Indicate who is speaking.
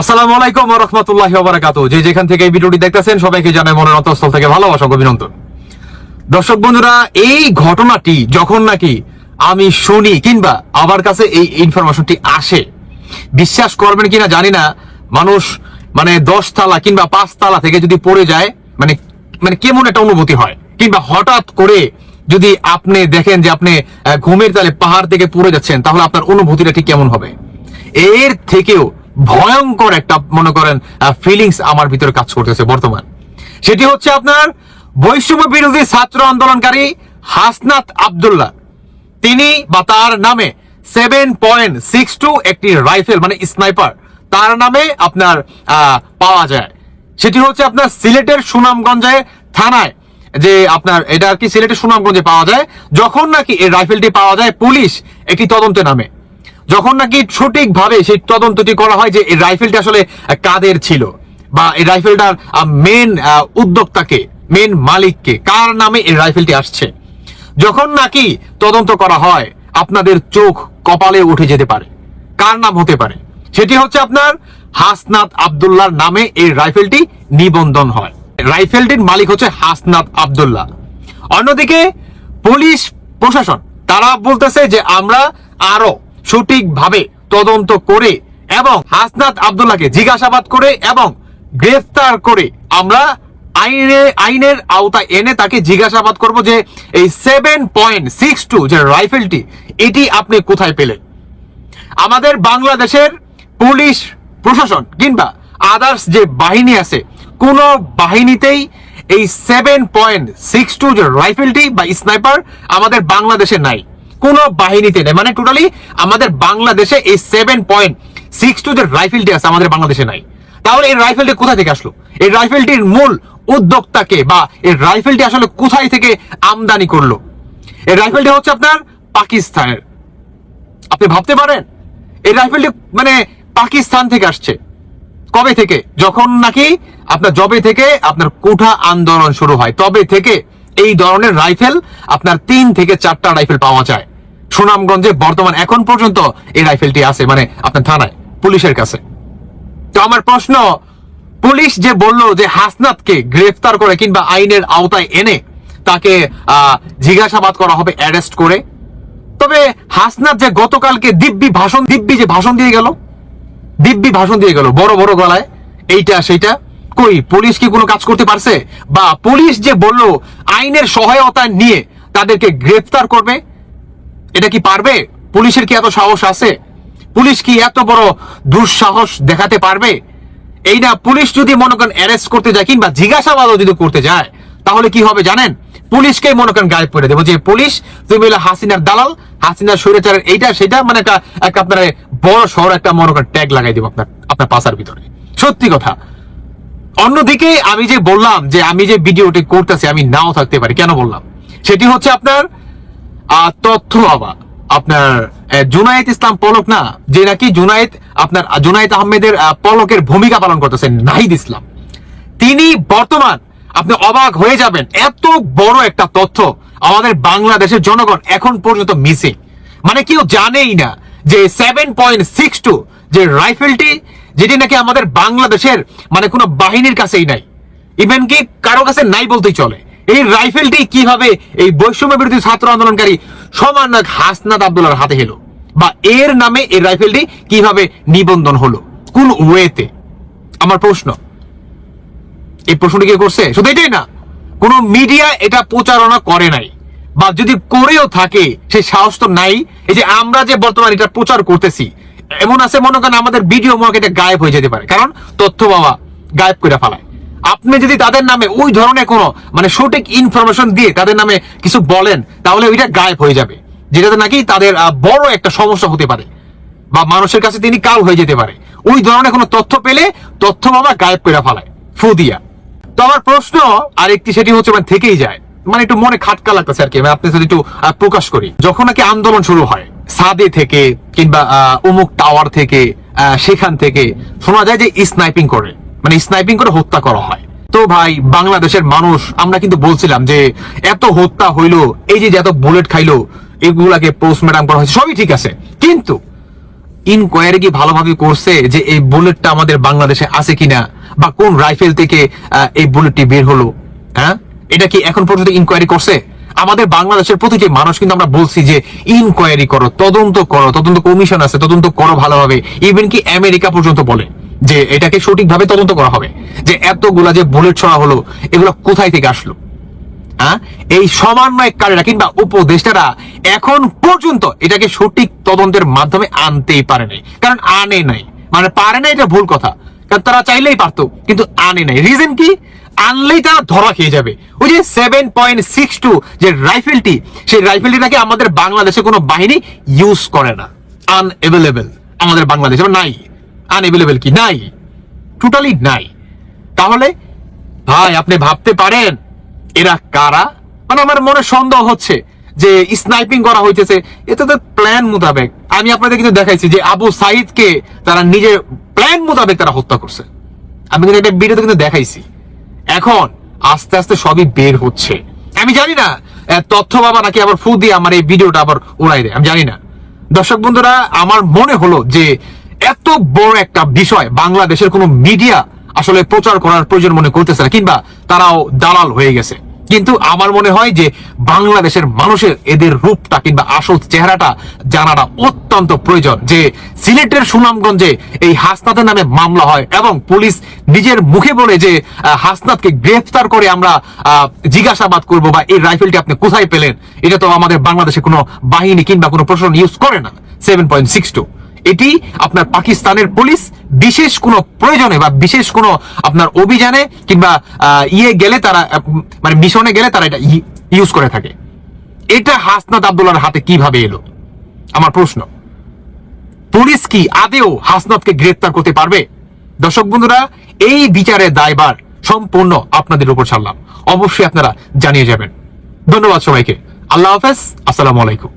Speaker 1: আসসালামু আলাইকুম রহমতুল্লাহ বারাকাতু যে যেখান থেকে এই ভিডিওটি দেখতেছেন, সবাইকে জানাই মনের অন্তঃস্থল থেকে ভালোবাসা অভিনন্দন। দর্শক বন্ধুরা, এই ঘটনাটি যখন নাকি আমি শুনি কিংবা আমার কাছে এই ইনফরমেশনটি আসে, বিশ্বাস করবেন কিনা জানি না, মানুষ মানে দশ তালা কিংবা পাঁচ তালা থেকে যদি পড়ে যায় মানে মানে কেমন একটা অনুভূতি হয়। কিংবা হঠাৎ করে যদি আপনি দেখেন যে আপনি ঘুমের তালে পাহাড় থেকে পড়ে যাচ্ছেন, তাহলে আপনার অনুভূতিটা ঠিক কেমন হবে? এর থেকেও ভয়ঙ্কর একটা, মনে করেন ফিলিংস আমার ভিতরে কাজ করতেছে বর্তমান। সেটি হচ্ছে আপনার বৈষম্য বিরোধী ছাত্র আন্দোলনকারী হাসনাত আব্দুল্লাহ। তিনি বা তার নামে সেভেন পয়েন্ট সিক্স টু একটি রাইফেল মানে স্নাইপার তার নামে আপনার পাওয়া যায়। সেটি হচ্ছে আপনার সিলেটের সুনামগঞ্জে থানায়, যে আপনার, এটা আর কি সিলেটের সুনামগঞ্জে পাওয়া যায়, যখন নাকি এই রাইফেলটি পাওয়া যায় পুলিশ একটি তদন্তে নামে। যখন নাকি সঠিকভাবে সেই তদন্তটি করা হয় যে এই রাইফেলটি আসলে কাদের ছিল বা এই রাইফেলটার মেন উদ্যোক্তাকে মেন মালিককে কার নামে এই রাইফেলটি আসছে? যখন নাকি তদন্ত করা হয়, আপনাদের চোখ কপালে উঠে যেতে পারে। কার নাম হতে পারে? সেটি হচ্ছে আপনার হাসনাত আব্দুল্লাহর নামে এই রাইফেলটি নিবন্ধন হয়। রাইফেলটির মালিক হচ্ছে হাসনাত আব্দুল্লাহ। অন্যদিকে পুলিশ প্রশাসন, তারা বলতেছে যে আমরা আরও সঠিকভাবে তদন্ত করে এবং হাসনাত আব্দুল্লাহকে জিজ্ঞাসাবাদ করে এবং গ্রেফতার করে আমরা আইনে, আইনের আওতায় এনে তাকে জিজ্ঞাসাবাদ করব যে এই সেভেন পয়েন্ট সিক্স টু যে রাইফেলটি, এটি আপনি কোথায় পেলেন? আমাদের বাংলাদেশের পুলিশ প্রশাসন কিংবা আদার্স যে বাহিনী আছে, কোন বাহিনীতেই এই সেভেন পয়েন্ট সিক্স টু যে রাইফেলটি বা স্নাইপার আমাদের বাংলাদেশে নাই। কোন বাহিনীতে নেই। মানে টোটালি আমাদের বাংলাদেশে এই সেভেন পয়েন্ট সিক্স টু যে রাইফেলটি আছে আমাদের বাংলাদেশে নাই। তাহলে এই রাইফেলটি কোথা থেকে আসলো? এই রাইফেলটির মূল উদ্যোক্তাকে বা এই রাইফেলটি আসলে কোথায় থেকে আমদানি করল? এই রাইফেলটি হচ্ছে আপনার পাকিস্তানের। আপনি ভাবতে পারেন, এই রাইফেলটি মানে পাকিস্তান থেকে আসছে। কবে থেকে? যখন নাকি আপনার জবে থেকে আপনার কোঠা আন্দোলন শুরু হয়, তবে থেকে এই ধরনের রাইফেল আপনার তিন থেকে চারটা রাইফেল পাওয়া যায়। সুনামগঞ্জে বর্তমান এখন পর্যন্ত এই রাইফেলটি আছে মানে আপনার থানায়, পুলিশের কাছে। তো আমার প্রশ্ন, পুলিশ যে বলল যে হাসনাতকে গ্রেফতার করে কিংবা আইনের আওতায় এনে তাকে জিজ্ঞাসাবাদ করা হবে, অ্যারেস্ট করে, তবে হাসনাত যে গতকালকে দিব্যি ভাষণ, দিব্যি যে ভাষণ দিয়ে গেল, দিব্যি ভাষণ দিয়ে গেল, বড় বড় গলায়, এইটা সেইটা, কই, পুলিশ কি কোনো কাজ করতে পারছে? বা পুলিশ যে বলল আইনের সহায়তা নিয়ে তাদেরকে গ্রেফতার করবে এটা কি পারবে? পুলিশের কি এত সাহস আছে? পুলিশ কি এত বড় দুঃসাহস দেখাতে পারবে? এই না, পুলিশ যদি মনে করেন অ্যারেস্ট করতে যায় কিংবা জিজ্ঞাসাবাদও যদি করতে যায়, তাহলে কি হবে জানেন? পুলিশকে মনে করেন গায়েব করে দেবো। যে পুলিশ, তুমি হলো হাসিনার দালাল, হাসিনার স্বৈরাচারের এইটা সেটা মানে একটা একটা আপনার বড় শহর একটা মনে করেন ট্যাগ লাগাই দেবো আপনার আপনার পাশার ভিতরে। সত্যি কথা। অন্যদিকে আমি যে বললাম যে আমি যে ভিডিওটি করতেছি, আমি নাও থাকতে পারি, কেন বললাম? সেটি হচ্ছে আপনার তথ্য বাবা আপনার জুনায়েদ ইসলাম পলক না, যে নাকি জুনায়েদ, আপনার জুনায়েদ আহমেদের পলকের ভূমিকা পালন করতেছেন, নাহিদ ইসলাম। তিনি বর্তমান, আপনি অবাক হয়ে যাবেন, এত বড় একটা তথ্য আমাদের বাংলাদেশের জনগণ এখন পর্যন্ত মিসিং। মানে কেউ জানেই না যে সেভেন পয়েন্ট সিক্স টু যে রাইফেলটি, যেটি নাকি আমাদের বাংলাদেশের মানে কোনো বাহিনীর কাছেই নাই। ইভেন কি কারও কাছে নাই বলতেই চলে। এই রাইফেলটি কীভাবে এই বৈষম্য বিরোধী ছাত্র আন্দোলনকারী সমন্বয়ক হাসনাত আব্দুল্লাহর হাতে এলো বা এর নামে এই রাইফেলটি কীভাবে নিবন্ধন হলো? কোন ওয়েতে? আমার প্রশ্ন। এই প্রশ্নটি কে করছে? শুধু এটাই না, কোন মিডিয়া এটা প্রচারণা করে নাই। বা যদি করেও থাকে সেই সাহস তো নাই। এই যে আমরা যে বর্তমানে এটা প্রচার করতেছি, এমন আছে মনে করেন আমাদের ভিডিও মার্কেটে গায়েব হয়ে যেতে পারে। কারণ তথ্য বাবা গায়েব করে ফেলায়। আপনি যদি তাদের নামে ওই ধরনের কোনো মানে সঠিক ইনফরমেশন দিয়ে তাদের নামে কিছু বলেন, তাহলে ওইটা গায়েব হয়ে যাবে। যেটাতে নাকি তাদের বড় একটা সমস্যা হতে পারে। বা মানুষের কাছে তিনি কাল হয়ে যেতে পারে। ওই ধরনের কোনো তথ্য পেলে তথ্য বাবা গায়েব করে ফেলায়, ফু দিয়া। তো আমার প্রশ্ন আর একটি সেটি হচ্ছে মানে থেকেই যায়। মানে একটু মনে খাটকা লাগতেছে আর কি। আমি আপনি যদি একটু প্রকাশ করি। যখন নাকি আন্দোলন শুরু হয়, সাদে থেকে কিংবা অমুক টাওয়ার থেকে সেখান থেকে, শোনা যায় যে স্নাইপিং করে। মানে স্নাইপিং করে হত্যা করা হয়। তো ভাই, বাংলাদেশের মানুষ, আমরা কিন্তু বলছিলাম যে, এত হত্যা হইল, এই যে এত বুলেট খাইলো, এগুলাকে পোস্টমর্টম করা হয়েছে, সবই ঠিক আছে। কিন্তু ইনকোয়ারি কি ভালোভাবে করছে যে এই বুলেটটা আমাদের বাংলাদেশে আছে কিনা, বা কোন রাইফেল থেকে এই বুলেটটি বের হলো? হ্যাঁ? এটা কি এখন পর্যন্ত ইনকোয়ারি করছে? আমাদের বাংলাদেশের প্রতিটি মানুষ কিন্তু আমরা বলছি যে ইনকোয়ারি করো, তদন্ত করো, তদন্ত কমিশন আছে, তদন্ত করো ভালোভাবে। ইভেন কি আমেরিকা পর্যন্ত বলে। যে এটাকে সঠিকভাবে তদন্ত করা হবে। যে এতগুলা যে বুলেট ছড়া হলো, এগুলো কোথায় থেকে আসলো? হ্যাঁ এই সমন্বয়কারীরা কিংবা উপদেষ্টারা এখন পর্যন্ত এটাকে সঠিক তদন্তের মাধ্যমে আনতেই পারে নাই। কারণ আনে নাই। মানে পারে না এটা ভুল কথা। কারণ তারা চাইলেই পারতো, কিন্তু আনে নাই। রিজন কি? আনলেই তারা ধরা খেয়ে যাবে। ওই যে সেভেন পয়েন্ট সিক্স টু যে রাইফেলটি, সেই রাইফেলটি নাকি আমাদের বাংলাদেশে কোনো বাহিনী ইউজ করে না। আনএভেলেবেল আমাদের বাংলাদেশে নাই। আনএভেলেবেল কি? নাই। টোটালি নাই। তাহলে, ভাই, আপনি ভাবতে পারেন, এরা কারা? মানে আমার মনে সন্দেহ হচ্ছে যে স্নাইপিং করা হইতেছে। এটা তো প্ল্যান মোতাবেক। আমি আপনাদের কিন্তু দেখাইছি যে আবু সাইদকে তারা নিজের প্ল্যান মোতাবেক তারা হত্যা করছে। আমি কিন্তু একটা ভিডিওতে কিন্তু দেখাইছি। এখন, আস্তে আস্তে সবই বের হচ্ছে। আমি জানি না তথ্য বাবা নাকি আবার ফু দিয়ে আমার এই ভিডিওটা আবার উড়াই দেয়। আমি জানি না। দর্শক বন্ধুরা, আমার মনে হলো যে এত বড় একটা বিষয় বাংলাদেশের কোনো মিডিয়া আসলে প্রচার করার প্রয়োজন মনে করতেছে না, কিংবা তারাও দালাল হয়ে গেছে। কিন্তু আমার মনে হয় যে বাংলাদেশের মানুষের এদের রূপটা কিংবা আসল চেহারাটা জানাটা অত্যন্ত প্রয়োজন, যে সিলেটের সুনামগঞ্জে এই হাসনাতের নামে মামলা হয় এবং পুলিশ নিজের মুখে বলে যে হাসনাতকে গ্রেফতার করে আমরা জিজ্ঞাসাবাদ করব বা এই রাইফেলটি আপনি কোথায় পেলেন? এটা তো আমাদের বাংলাদেশে কোনো বাহিনী কিংবা কোনো প্রশাসন ইউজ করে না। সেভেন পয়েন্ট সিক্স টু এটি আপনার পাকিস্তানের পুলিশ বিশেষ কোনো প্রয়োজনে বা বিশেষ কোনো আপনার অভিযানে কিংবা ইয়ে গেলে তারা মানে মিশনে গেলে তারা এটা ইউজ করে থাকে। এটা হাসনাত আব্দুল্লাহর হাতে কীভাবে এলো? আমার প্রশ্ন। পুলিশ কি আদেও হাসনাতকে গ্রেফতার করতে পারবে? দর্শক বন্ধুরা, এই বিচারের দায়বার সম্পূর্ণ আপনাদের উপর ছাড়লাম। অবশ্যই আপনারা জানিয়ে যাবেন। ধন্যবাদ সবাইকে। আল্লাহ হাফেজ। আসসালামু আলাইকুম।